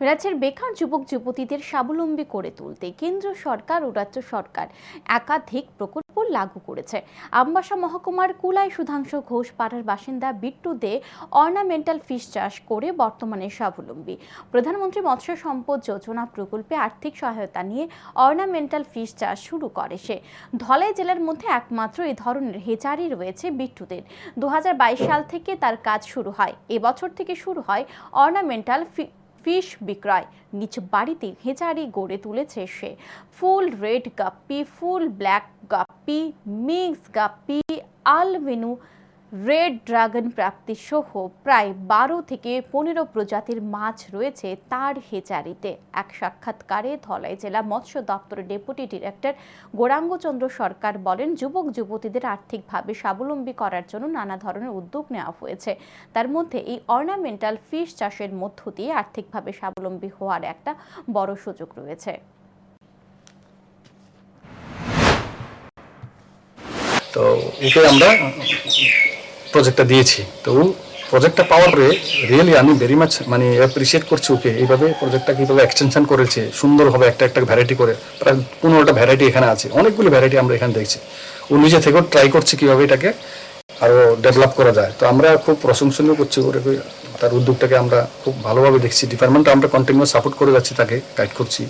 রাজ্যের বেকার যুবক যুবতীদের স্বাবলম্বী করে তুলতে কেন্দ্র সরকার ও রাজ্য সরকার একাধিক প্রকল্প লাগু করেছে। আমবাসা মহকুমার কুলাই সুধাংশু ঘোষ, পাড়ার বাসিন্দা বিট্টু দে অর্নামেন্টাল ফিশ চাষ করে বর্তমানে স্বাবলম্বী। প্রধানমন্ত্রী মৎস্য সম্পদ যোজনা প্রকল্পে আর্থিক সহায়তা নিয়ে অর্নামেন্টাল ফিশ চাষ শুরু করে সে। ধলাই জেলার মধ্যে একমাত্র এই ধরনের হেচারি রয়েছে বিট্টুদের দু হাজার বাইশ সাল থেকে তার কাজ শুরু হয়। এবছর থেকে শুরু হয় অর্নামেন্টাল ফিশ বিক্রয় নিজ বাড়িতে হেঁচারি গড়ে তুলেছে সে। Full red guppy, full black guppy, mix guppy, আলভেনু red dragon প্রাপ্তি সহ প্রায় বারো থেকে পনেরো প্রজাতির মাছ রয়েছে তার হেচারিতে। এক সাক্ষাৎকারে ধলাই জেলা মৎস্য দপ্তরের ডেপুটি ডিরেক্টর গোরাঙ্গচন্দ্র সরকার বলেন, যুবক যুবতীদের আর্থিকভাবে স্বাবলম্বী করার জন্য নানা ধরনের উদ্যোগ নেওয়া হয়েছে। তার মধ্যে এই অর্নামেন্টাল ফিশ চাষের মধ্য দিয়ে আর্থিকভাবে স্বাবলম্বী হওয়ার একটা বড় সুযোগ রয়েছে। তো আমরা প্রজেক্টটা দিয়েছি। তো ও প্রজেক্টটা পাওয়ার পরে রিয়েলি আমি ভেরি মাচ মানে অ্যাপ্রিসিয়েট করছি ওকে। এইভাবে প্রজেক্টটা কীভাবে এক্সটেনশন করেছে, সুন্দরভাবে একটা একটা ভ্যারাইটি করে। প্রায় পনেরোটা ভ্যারাইটি এখানে আছে। অনেকগুলো ভ্যারাইটি আমরা এখানে দেখছি। ও নিজে থেকেও ট্রাই করছে কীভাবে এটাকে আরও ডেভেলপ করা যায়। তো আমরা খুব প্রশংসনীয় করছি ওরে তার উদ্যোগটাকে আমরা খুব ভালোভাবে দেখছি। ডিপার্টমেন্টটা আমরা কন্টিনিউ সাপোর্ট করে যাচ্ছি তাকে গাইড করছি।